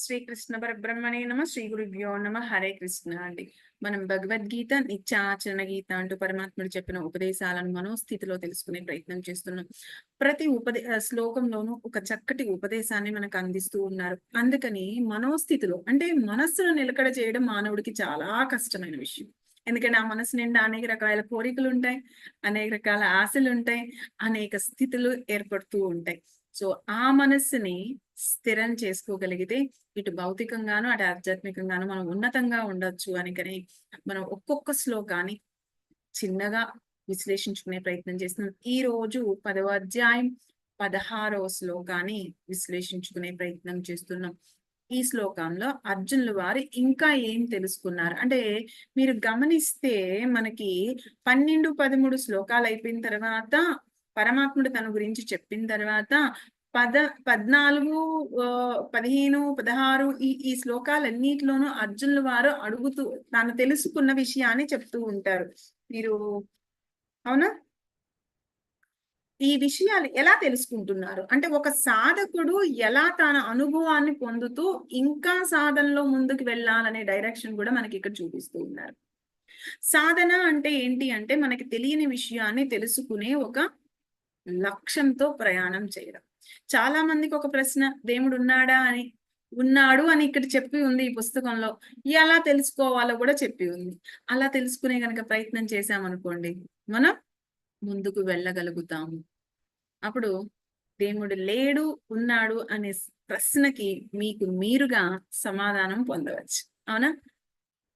శ్రీకృష్ణ పరబ్రహ్మణే నమ శ్రీ గురుభ్యో నమ హరే కృష్ణ అండి. మనం భగవద్గీత నిత్యాచరణ గీత అంటూ పరమాత్ముడు చెప్పిన ఉపదేశాలను మనోస్థితిలో తెలుసుకునే ప్రయత్నం చేస్తున్నాం. ప్రతి ఉపదే శ్లోకంలోనూ ఒక చక్కటి ఉపదేశాన్ని మనకు అందిస్తూ ఉన్నారు. అందుకని మనోస్థితిలో అంటే మనస్సును నిలకడ చేయడం మానవుడికి చాలా కష్టమైన విషయం. ఎందుకంటే ఆ మనసు నిండా అనేక రకాల కోరికలు ఉంటాయి అనేక రకాల ఆశలు ఉంటాయి అనేక స్థితులు ఏర్పడుతూ ఉంటాయి. సో ఆ మనస్సుని స్థిరం చేసుకోగలిగితే ఇటు భౌతికంగాను అటు ఆధ్యాత్మికంగాను మనం ఉన్నతంగా ఉండొచ్చు అని కానీ మనం ఒక్కొక్క శ్లోకాన్ని చిన్నగా విశ్లేషించుకునే ప్రయత్నం చేస్తున్నాం. ఈ రోజు పదవ అధ్యాయం పదహారవ శ్లోకాన్ని విశ్లేషించుకునే ప్రయత్నం చేస్తున్నాం. ఈ శ్లోకంలో అర్జునులు వారు ఇంకా ఏం తెలుసుకున్నారు? అంటే మీరు గమనిస్తే మనకి పన్నెండు పదమూడు శ్లోకాలు అయిపోయిన తర్వాత పరమాత్ముడు తన గురించి చెప్పిన తర్వాత పద పద్నాలుగు పదిహేను పదహారు ఈ ఈ శ్లోకాలన్నిటిలోనూ అర్జునుల వారు అడుగుతూ తాను తెలుసుకున్న విషయాన్ని చెప్తూ ఉంటారు. మీరు అవునా? ఈ విషయాలు ఎలా తెలుసుకుంటున్నారు? అంటే ఒక సాధకుడు ఎలా తన అనుభవాన్ని పొందుతూ ఇంకా సాధనలో ముందుకు వెళ్ళాలనే డైరెక్షన్ కూడా మనకి ఇక్కడ చూపిస్తూ ఉన్నారు. సాధన అంటే ఏంటి అంటే మనకి తెలియని విషయాన్ని తెలుసుకునే ఒక లక్ష్యంతో ప్రయాణం చేయడం. చాలా మందికి ఒక ప్రశ్న దేవుడు ఉన్నాడా అని ఉన్నాడు అని ఇక్కడ చెప్పి ఉంది ఈ పుస్తకంలో. ఎలా తెలుసుకోవాలో కూడా చెప్పి ఉంది. అలా తెలుసుకునే గనక ప్రయత్నం చేశామనుకోండి మనం ముందుకు వెళ్ళగలుగుతాము. అప్పుడు దేవుడు లేడు ఉన్నాడు అనే ప్రశ్నకి మీకు మీరుగా సమాధానం పొందవచ్చు. అవునా?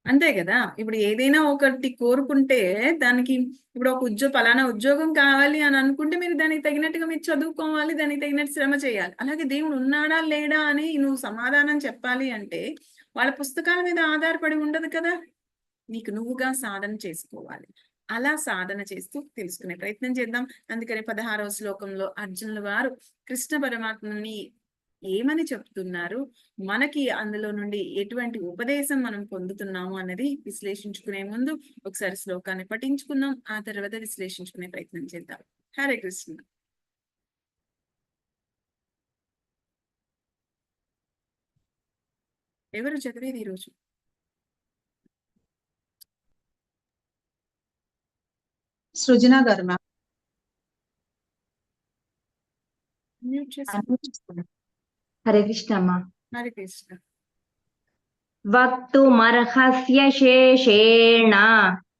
అంతే కదా? ఇప్పుడు ఏదైనా ఒకటి కోరుకుంటే దానికి ఇప్పుడు ఒక ఉద్యోగ పలానా ఉద్యోగం కావాలి అని అనుకుంటే మీరు దానికి తగినట్టుగా మీరు చదువుకోవాలి దానికి తగినట్టు శ్రమ చేయాలి. అలాగే దేవుడు ఉన్నాడా లేడా అని నువ్వు సమాధానం చెప్పాలి అంటే వాళ్ళ పుస్తకాల మీద ఆధారపడి ఉండదు కదా? నీకు నువ్వుగా సాధన చేసుకోవాలి. అలా సాధన చేస్తూ తెలుసుకునే ప్రయత్నం చేద్దాం. అందుకని పదహారవ శ్లోకంలో అర్జునుల వారు కృష్ణ పరమాత్మని ఏమని చెప్తున్నారు? మనకి అందులో నుండి ఎటువంటి ఉపదేశం మనం పొందుతున్నాము అన్నది విశ్లేషించుకునే ముందు ఒకసారి శ్లోకాన్ని పఠించుకుందాం. ఆ తర్వాత విశ్లేషించుకునే ప్రయత్నం చేద్దాం. హరే కృష్ణ. ఎవరు చదివేది ఈరోజు సృజన గారు మ్యామ్. హరే కృష్ణ అమ్మ హరే కృష్ణ. వక్తుమర్హస్య శేషేణ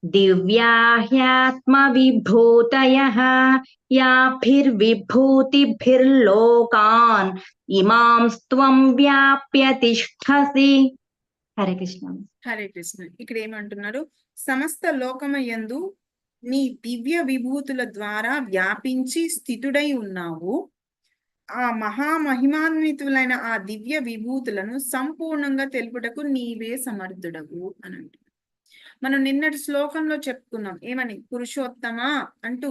దివ్యా హ్యాత్మవిభూతయః యాభిర్విభూతిభిర్లోకాన్ ఇమాంస్త్వం వ్యాప్య తిష్టసి. హరే కృష్ణ. హరే కృష్ణ. ఇక్కడ ఏమంటున్నారు? సమస్త లోకమయందు నీ దివ్య విభూతుల ద్వారా వ్యాపించి స్థితుడై ఉన్నావు. ఆ మహామహిమాన్వితులైన ఆ దివ్య విభూతులను సంపూర్ణంగా తెలుపుటకు నీవే సమర్థుడవు అని మనం నిన్నటి శ్లోకంలో చెప్పుకున్నాం ఏమని? పురుషోత్తమ అంటూ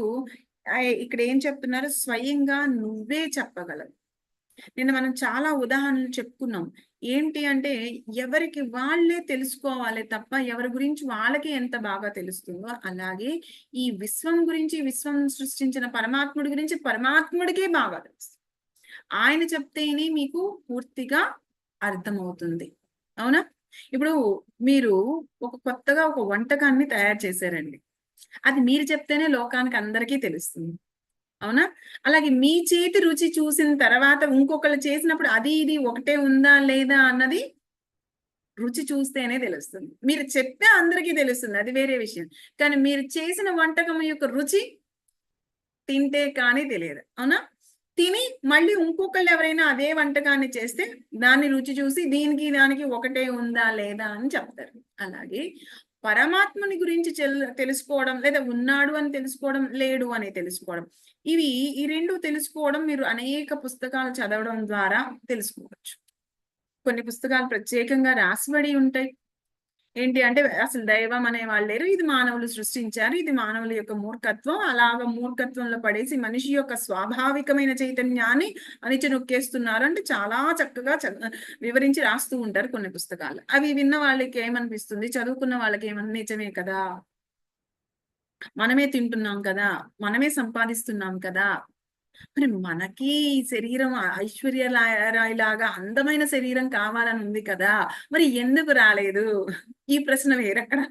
ఇక్కడ ఏం చెప్తున్నారు? స్వయంగా నువ్వే చెప్పగలవు. నిన్న మనం చాలా ఉదాహరణలు చెప్పుకున్నాం. ఏంటి అంటే ఎవరికి వాళ్ళే తెలుసుకోవాలి తప్ప ఎవరి గురించి వాళ్ళకి ఎంత బాగా తెలుస్తుందో అలాగే ఈ విశ్వం గురించి విశ్వం సృష్టించిన పరమాత్ముడి గురించి పరమాత్ముడికే బాగా తెలుస్తుంది. ఆయన చెప్తేనే మీకు పూర్తిగా అర్థమవుతుంది. అవునా? ఇప్పుడు మీరు ఒక కొత్తగా ఒక వంటకాన్ని తయారు చేశారండి. అది మీరు చెప్తేనే లోకానికి అందరికీ తెలుస్తుంది. అవునా? అలాగే మీ చేతి రుచి చూసిన తర్వాత ఇంకొకళ్ళు చేసినప్పుడు అది ఇది ఒకటే ఉందా లేదా అన్నది రుచి చూస్తేనే తెలుస్తుంది. మీరు చెప్తే అందరికీ తెలుస్తుంది. అది వేరే విషయం. కానీ మీరు చేసిన వంటకం యొక్క రుచి తింటే కానీ తెలియదు. అవునా? తిని మళ్ళీ ఇంకొకళ్ళు ఎవరైనా అదే వంటకాన్ని చేస్తే దాన్ని రుచి చూసి దీనికి దానికి ఒకటే ఉందా లేదా అని చెప్తారు. అలాగే పరమాత్మని గురించి చెల్- తెలుసుకోవడం లేదా ఉన్నాడు అని తెలుసుకోవడం లేడు అని తెలుసుకోవడం ఇవి ఈ రెండు తెలుసుకోవడం మీరు అనేక పుస్తకాలు చదవడం ద్వారా తెలుసుకోవచ్చు. కొన్ని పుస్తకాలు ప్రత్యేకంగా రాసిబడి ఉంటాయి. ఏంటి అంటే అసలు దైవం అనే వాళ్ళు లేరు. ఇది మానవులు సృష్టించారు. ఇది మానవుల యొక్క మూర్ఖత్వం. అలాగ మూర్ఖత్వంలో పడేసి మనిషి యొక్క స్వాభావికమైన చైతన్యాన్ని అణిచి నొక్కేస్తున్నారు అంటే చాలా చక్కగా చ- వివరించి రాస్తూ ఉంటారు కొన్ని పుస్తకాలు. అవి విన్న వాళ్ళకి ఏమనిపిస్తుంది? చదువుకున్న వాళ్ళకి ఏమన్నా నిజమే కదా? మనమే తింటున్నాం కదా? మనమే సంపాదిస్తున్నాం కదా? మరి మనకి ఈ శరీరం ఐశ్వర్య రాయ్ లాగా అందమైన శరీరం కావాలని ఉంది కదా మరి ఎందుకు రాలేదు? ఈ ప్రశ్న వేరక్కడ.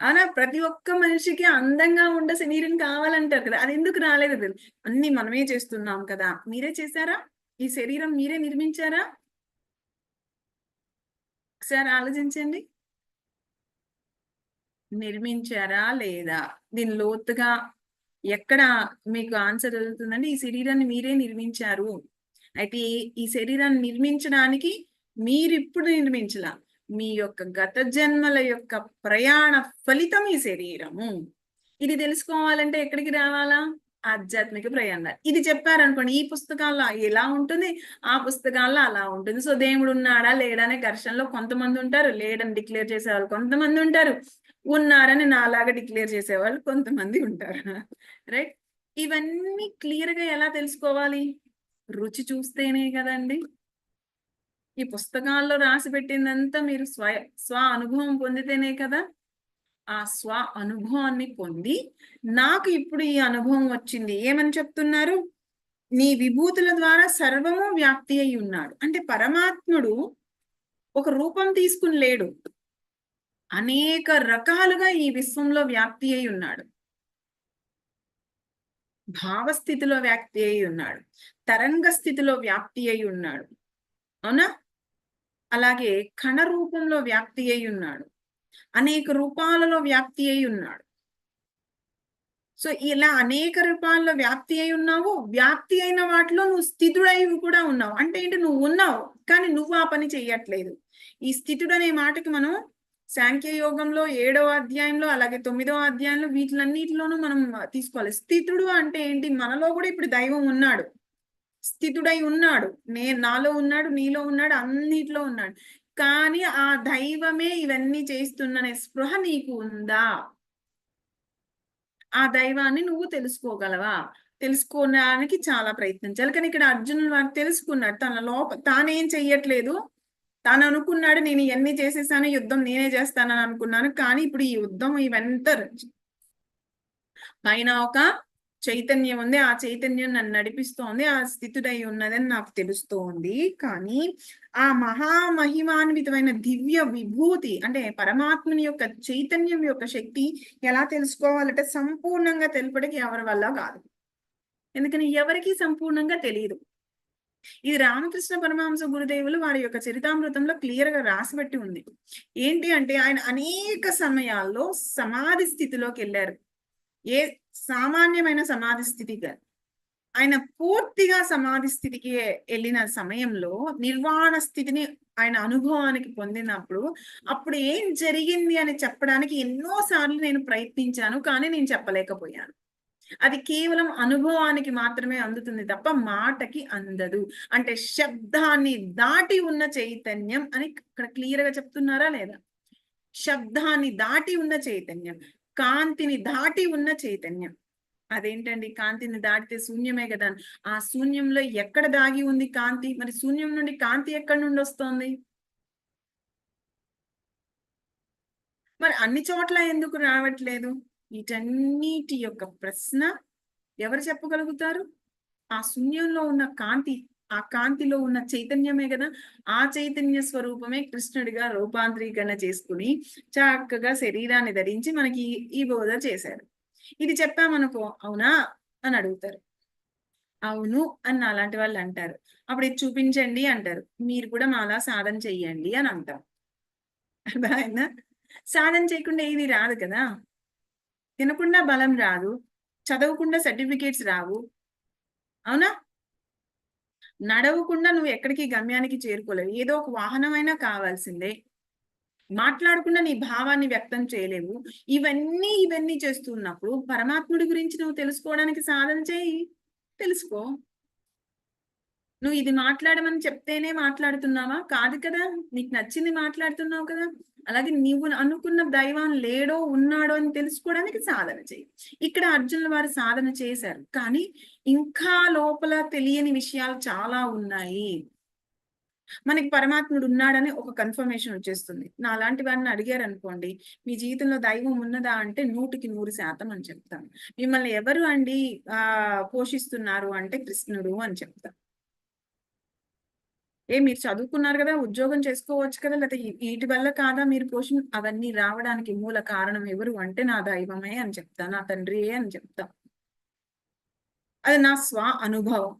అలా ప్రతి ఒక్క మనిషికి అందంగా ఉండే శరీరం కావాలంటారు కదా అది ఎందుకు రాలేదు? అన్ని మనమే చేస్తున్నాం కదా మీరే చేశారా? ఈ శరీరం మీరే నిర్మించారా? ఒకసారి ఆలోచించండి. నిర్మించారా లేదా? దీని లోతుగా ఎక్కడ మీకు ఆన్సర్ దొరుకుతుందంటే ఈ శరీరాన్ని మీరే నిర్మించారు. అయితే ఈ- శరీరాన్ని నిర్మించడానికి మీరు ఇప్పుడు నిర్మించలా. మీ యొక్క గత జన్మల యొక్క ప్రయాణ ఫలితం ఈ శరీరము. ఇది తెలుసుకోవాలంటే ఎక్కడికి రావాలా? ఆధ్యాత్మిక ప్రయాణం ఇది చెప్పారనుకోండి ఈ పుస్తకాల్లో ఎలా ఉంటుంది? ఆ పుస్తకాల్లో అలా ఉంటుంది. సో దేవుడు ఉన్నాడా? లేడా? అనే ఘర్షణలో కొంతమంది ఉంటారు. లేడని డిక్లేర్ చేసేవాళ్ళు కొంతమంది ఉంటారు. ఉన్నారని నాలాగా డిక్లేర్ చేసేవాళ్ళు కొంతమంది ఉంటారు. రైట్? ఇవన్నీ క్లియర్గా ఎలా తెలుసుకోవాలి? రుచి చూస్తేనే కదండి. ఈ పుస్తకాల్లో రాసి పెట్టిందంతా మీరు స్వయ స్వ అనుభవం పొందితేనే కదా. ఆ స్వ అనుభవాన్ని పొంది నాకు ఇప్పుడు ఈ అనుభవం వచ్చింది. ఏమని చెప్తున్నారు? నీ విభూతుల ద్వారా సర్వము వ్యాప్తి అయి ఉన్నాడు. అంటే పరమాత్ముడు ఒక రూపం తీసుకుని లేడు. అనేక రకాలుగా ఈ విశ్వంలో వ్యాప్తి అయి ఉన్నాడు. భావస్థితిలో వ్యాప్తి అయి ఉన్నాడు. తరంగ స్థితిలో వ్యాప్తి అయి ఉన్నాడు. అవునా? అలాగే కణ రూపంలో వ్యాప్తి అయి ఉన్నాడు. అనేక రూపాలలో వ్యాప్తి అయి ఉన్నాడు. సో ఇలా అనేక రూపాల్లో వ్యాప్తి అయి ఉన్నావు. వ్యాప్తి అయిన వాటిలో నువ్వు స్థితుడై కూడా ఉన్నావు. అంటే ఏంటి? నువ్వు ఉన్నావు కానీ నువ్వు ఆ పని చెయ్యట్లేదు. ఈ స్థితుడు అనే మాటకి మనం సాంఖ్య యోగంలో ఏడవ అధ్యాయంలో అలాగే తొమ్మిదవ అధ్యాయంలో వీటిలన్నిటిలోనూ మనం తీసుకోవాలి. స్థితుడు అంటే ఏంటి? మనలో కూడా ఇప్పుడు దైవం ఉన్నాడు. స్థితుడై ఉన్నాడు. నే నాలో ఉన్నాడు నీలో ఉన్నాడు అన్నిట్లో ఉన్నాడు. కానీ ఆ దైవమే ఇవన్నీ చేస్తున్ననే స్పృహ నీకు ఉందా? ఆ దైవాన్ని నువ్వు తెలుసుకోగలవా? తెలుసుకోవడానికి చాలా ప్రయత్నించాలి. కానీ ఇక్కడ అర్జునుడు వారు తెలుసుకున్నాడు తన లోప తానేం చెయ్యట్లేదు. తాను అనుకున్నాడు నేను ఇవన్నీ చేసేసాను యుద్ధం నేనే చేస్తానని అనుకున్నాను. కానీ ఇప్పుడు ఈ యుద్ధం ఇవంతా పైన ఒక చైతన్యం ఉంది. ఆ చైతన్యం నన్ను నడిపిస్తోంది. ఆ స్థితుడై ఉన్నదని నాకు తెలుస్తోంది. కానీ ఆ మహామహిమాన్వితమైన దివ్య విభూతి అంటే పరమాత్మని యొక్క చైతన్యం యొక్క శక్తి ఎలా తెలుసుకోవాలంటే సంపూర్ణంగా తెలుపడానికి ఎవరి వల్ల కాదు. ఎందుకని ఎవరికి సంపూర్ణంగా తెలియదు ఇది రామకృష్ణ పరమహంస గురుదేవులు వారి యొక్క చరితామృతంలో క్లియర్గా రాసిపెట్టి ఉంది. ఏంటి అంటే ఆయన అనేక సమయాల్లో సమాధి స్థితిలోకి వెళ్ళారు. ఏ సామాన్యమైన సమాధి స్థితి కాదు. ఆయన పూర్తిగా సమాధి స్థితికి వెళ్ళిన సమయంలో నిర్వాణ స్థితిని ఆయన అనుభవానికి పొందినప్పుడు అప్పుడు ఏం జరిగింది అని చెప్పడానికి ఎన్నో సార్లు నేను ప్రయత్నించాను కానీ నేను చెప్పలేకపోయాను. అది కేవలం అనుభవానికి మాత్రమే అందుతుంది తప్ప మాటకి అందదు. అంటే శబ్దాన్ని దాటి ఉన్న చైతన్యం అని ఇక్కడ క్లియర్గా చెప్తున్నారా లేదా? శబ్దాన్ని దాటి ఉన్న చైతన్యం కాంతిని దాటి ఉన్న చైతన్యం. అదేంటండి? కాంతిని దాటితే శూన్యమే కదా. ఆ శూన్యంలో ఎక్కడ దాగి ఉంది కాంతి? మరి శూన్యం నుండి కాంతి ఎక్కడి నుండి వస్తోంది? మరి అన్ని చోట్ల ఎందుకు రావట్లేదు? వీటన్నిటి యొక్క ప్రశ్న ఎవరు చెప్పగలుగుతారు? ఆ శూన్యంలో ఉన్న కాంతి ఆ కాంతిలో ఉన్న చైతన్యమే కదా. ఆ చైతన్య స్వరూపమే కృష్ణుడిగా రూపాంతరీకరణ చేసుకుని చక్కగా శరీరాన్ని ధరించి మనకి ఈ- బోధ చేశారు. ఇది చెప్పామనుకో అవునా? అని అడుగుతారు. అవును అని అలాంటి వాళ్ళు అంటారు. అప్పుడు ఇది చూపించండి అంటారు. మీరు కూడా మాలా సాధన చెయ్యండి అని అంటాం. అర్థమైందా? సాధన చేయకుండా ఏది రాదు కదా. తినకుండా బలం రాదు చదవకుండా సర్టిఫికేట్స్ రావు. అవునా? నడవకుండా నువ్వు ఎక్కడికి గమ్యానికి చేరుకోలేవు. ఏదో ఒక వాహనమైనా కావాల్సిందే. మాట్లాడకుండా నీ భావాన్ని వ్యక్తం చేయలేవు. ఇవన్నీ ఇవన్నీ చేస్తున్నప్పుడు పరమాత్ముడి గురించి నువ్వు తెలుసుకోవడానికి సాధన చేయి. తెలుసుకో. నువ్వు ఇది మాట్లాడమని చెప్తేనే మాట్లాడుతున్నావా? కాదు కదా. నీకు నచ్చింది మాట్లాడుతున్నావు కదా. అలాగే నువ్వు అనుకున్న దైవం లేడో ఉన్నాడో అని తెలుసుకోవడానికి సాధన చేయి ఇక్కడ అర్జునుల వారు సాధన చేశారు. కానీ ఇంకా లోపల తెలియని విషయాలు చాలా ఉన్నాయి. మనకి పరమాత్ముడు ఉన్నాడని ఒక కన్ఫర్మేషన్ వచ్చేస్తుంది. నా లాంటి వారిని అడిగారు అనుకోండి మీ జీవితంలో దైవం ఉన్నదా అంటే నూటికి నూరు శాతం అని చెప్తాను మిమ్మల్ని ఎవరు అండి ఆ పోషిస్తున్నారు అంటే కృష్ణుడు అని చెప్తాం ఏ మీరు చదువుకున్నారు కదా ఉద్యోగం చేసుకోవచ్చు కదా లేకపోతే వీటి వల్ల కాదా మీరు పోషణ అవన్నీ రావడానికి మూల కారణం ఎవరు అంటే నా దైవమే అని చెప్తా నా తండ్రియే అని చెప్తా. అది నా స్వ అనుభవం.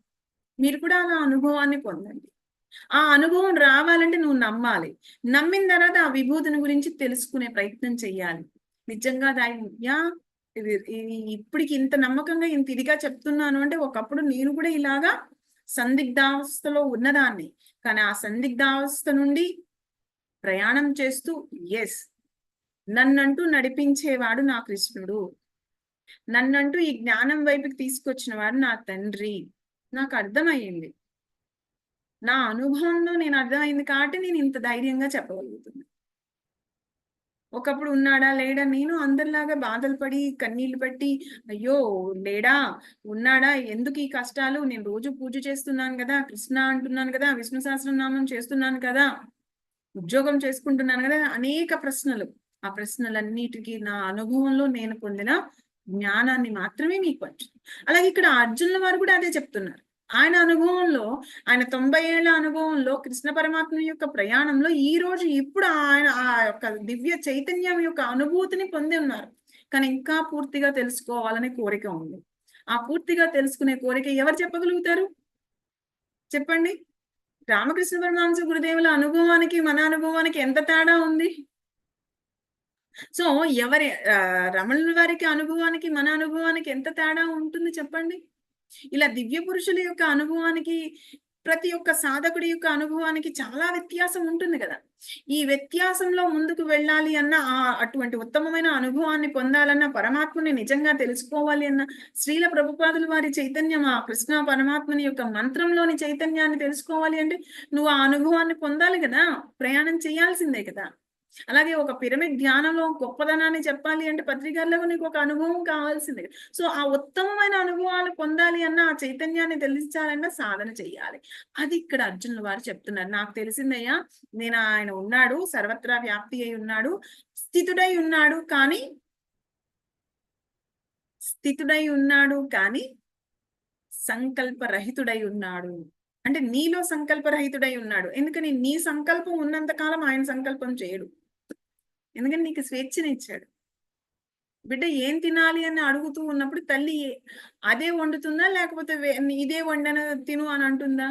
మీరు కూడా అలా అనుభవాన్ని పొందండి. ఆ అనుభవం రావాలంటే నువ్వు నమ్మాలి. నమ్మిన తర్వాత ఆ విభూతిని గురించి తెలుసుకునే ప్రయత్నం చెయ్యాలి. నిజంగా దైవం యా ఇది ఇప్పటికి ఇంత నమ్మకంగా ఇంత ఇదిగా చెప్తున్నాను అంటే ఒకప్పుడు నేను కూడా ఇలాగా సందిగ్ధావస్థలో ఉన్నదాన్ని. కానీ ఆ సందిగ్ధావస్థ నుండి ప్రయాణం చేస్తూ ఎస్ నన్నంటూ నడిపించేవాడు నా కృష్ణుడు. నన్నంటూ ఈ జ్ఞానం వైపుకి తీసుకొచ్చినవాడు నా తండ్రి. నాకు అర్థమయ్యింది. నా అనుభవంలో నేను అర్థమైంది కాబట్టి నేను ఇంత ధైర్యంగా చెప్పగలుగుతున్నా. ఒకప్పుడు ఉన్నాడా లేడా? నేను అందరిలాగా బాధలు పడి కన్నీళ్ళు పెట్టి అయ్యో లేడా? ఉన్నాడా? ఎందుకు ఈ కష్టాలు? నేను రోజు పూజ చేస్తున్నాను కదా కృష్ణ అంటున్నాను కదా విష్ణు సహస్రనామం చేస్తున్నాను కదా ఉద్యోగం చేసుకుంటున్నాను కదా అనేక ప్రశ్నలు. ఆ ప్రశ్నలన్నిటికీ నా అనుభవంలో నేను పొందిన జ్ఞానాన్ని మాత్రమే మీకు పంచు అలాగే ఇక్కడ అర్జునుల వారు కూడా అదే చెప్తున్నారు. ఆయన అనుభవంలో ఆయన తొంభై ఏళ్ళ అనుభవంలో కృష్ణ పరమాత్మ యొక్క ప్రయాణంలో ఈ రోజు ఇప్పుడు ఆయన ఆ యొక్క దివ్య చైతన్యం యొక్క అనుభూతిని పొంది ఉన్నారు. కానీ ఇంకా పూర్తిగా తెలుసుకోవాలనే కోరిక ఉంది. ఆ పూర్తిగా తెలుసుకునే కోరిక ఎవరు చెప్పగలుగుతారు? చెప్పండి. రామకృష్ణ పరమహంస గురుదేవుల అనుభవానికి మన అనుభవానికి ఎంత తేడా ఉంది? సో ఎవరి రమణుల వారికి అనుభవానికి మన అనుభవానికి ఎంత తేడా ఉంటుంది చెప్పండి. ఇలా దివ్య పురుషుల యొక్క అనుభవానికి ప్రతి ఒక్క సాధకుడి యొక్క అనుభవానికి చాలా వ్యత్యాసం ఉంటుంది కదా. ఈ వ్యత్యాసంలో ముందుకు వెళ్ళాలి అన్న ఆ అటువంటి ఉత్తమమైన అనుభవాన్ని పొందాలన్న పరమాత్మని నిజంగా తెలుసుకోవాలి అన్న శ్రీల ప్రభుపాదులు వారి చైతన్యం ఆ కృష్ణ పరమాత్మని యొక్క మంత్రంలోని చైతన్యాన్ని తెలుసుకోవాలి అంటే నువ్వు ఆ అనుభవాన్ని పొందాలి కదా. ప్రయాణం చేయాల్సిందే కదా. అలాగే ఒక పిరమిడ్ ధ్యానంలో గొప్పదనాన్ని చెప్పాలి అంటే పత్రికల్లో నీకు ఒక అనుభవం కావాల్సిందే. సో ఆ ఉత్తమమైన అనుభవాలు పొందాలి అన్న ఆ చైతన్యాన్ని తెలిసించాలన్నా సాధన చేయాలి. అది ఇక్కడ అర్జునుల వారు చెప్తున్నారు. నాకు తెలిసిందయ్యా నేను ఆయన ఉన్నాడు సర్వత్రా వ్యాప్తి అయి ఉన్నాడు స్థితుడై ఉన్నాడు కానీ స్థితుడై ఉన్నాడు కానీ సంకల్పరహితుడై ఉన్నాడు. అంటే నీలో సంకల్పరహితుడై ఉన్నాడు. ఎందుకని నీ సంకల్పం ఉన్నంత కాలం ఆయన సంకల్పం చేయడు. ఎందుకంటే నీకు స్వేచ్ఛనిచ్చాడు. బిడ్డ ఏం తినాలి అని అడుగుతూ ఉన్నప్పుడు తల్లి అదే వండుతుందా లేకపోతే ఇదే వండన తిను అని అంటుందా?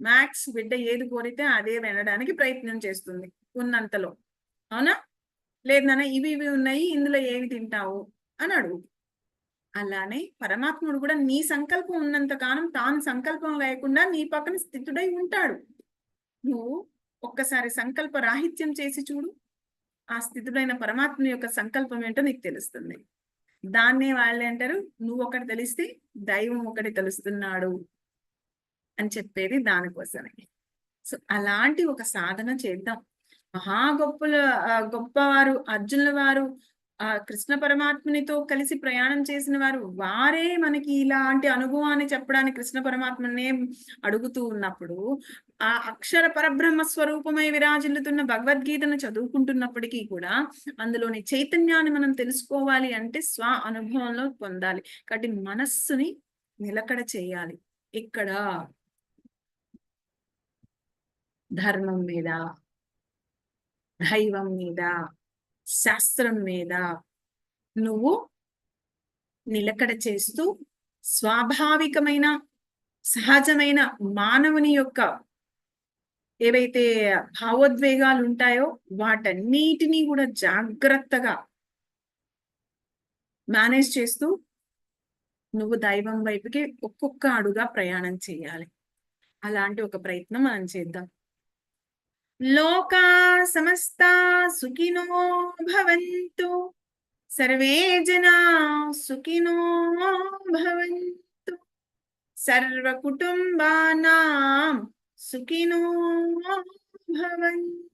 మ్యాక్స్ బిడ్డ ఏది కోరితే అదే వినడానికి ప్రయత్నం చేస్తుంది ఉన్నంతలో. అవునా? లేదు నాన్న ఇవి ఇవి ఉన్నాయి ఇందులో ఏవి తింటావు అని అడుగు. అలానే పరమాత్ముడు కూడా నీ సంకల్పం ఉన్నంత కాలం తాను సంకల్పం లేకుండా నీ పక్కన స్థితుడై ఉంటాడు. నువ్వు ఒక్కసారి సంకల్ప రాహిత్యం చేసి చూడు. ఆ స్థితుడైన పరమాత్మ యొక్క సంకల్పం ఏంటో నీకు తెలుస్తుంది. దాన్నే వాళ్ళే అంటారు నువ్వు ఒకటి తెలిస్తే దైవం ఒకటి తెలుస్తున్నాడు అని చెప్పేది దానికోసమే సో అలాంటి ఒక సాధన చేద్దాం. మహా గొప్పల గొప్పవారు అర్జునుల వారు ఆ కృష్ణ పరమాత్మనితో కలిసి ప్రయాణం చేసిన వారు వారే మనకి ఇలాంటి అనుభవాన్ని చెప్పడానికి కృష్ణ పరమాత్మనే అడుగుతూ ఉన్నప్పుడు ఆ అక్షర పరబ్రహ్మ స్వరూపమై విరాజిల్లుతున్న భగవద్గీతను చదువుకుంటున్నప్పటికీ కూడా అందులోని చైతన్యాన్ని మనం తెలుసుకోవాలి అంటే స్వ అనుభవంలో పొందాలి. కాబట్టి మనస్సుని నిలకడ చేయాలి. ఇక్కడ ధర్మం మీద దైవం మీద శాస్త్రం మీద నువ్వు నిలకడ చేస్తూ స్వాభావికమైన సహజమైన మానవుని యొక్క ఏవైతే భావోద్వేగాలు ఉంటాయో వాటన్నిటినీ కూడా జాగ్రత్తగా మేనేజ్ చేస్తూ నువ్వు దైవం వైపుకి ఒక్కొక్క అడుగా ప్రయాణం చేయాలి. అలాంటి ఒక ప్రయత్నం మనం చేద్దాం. లోకా సమస్తా సుఖినో భవంతు. సర్వే జనా సుఖినో భవంతు. సర్వ కుటుంబానాం సుఖినో భవంతు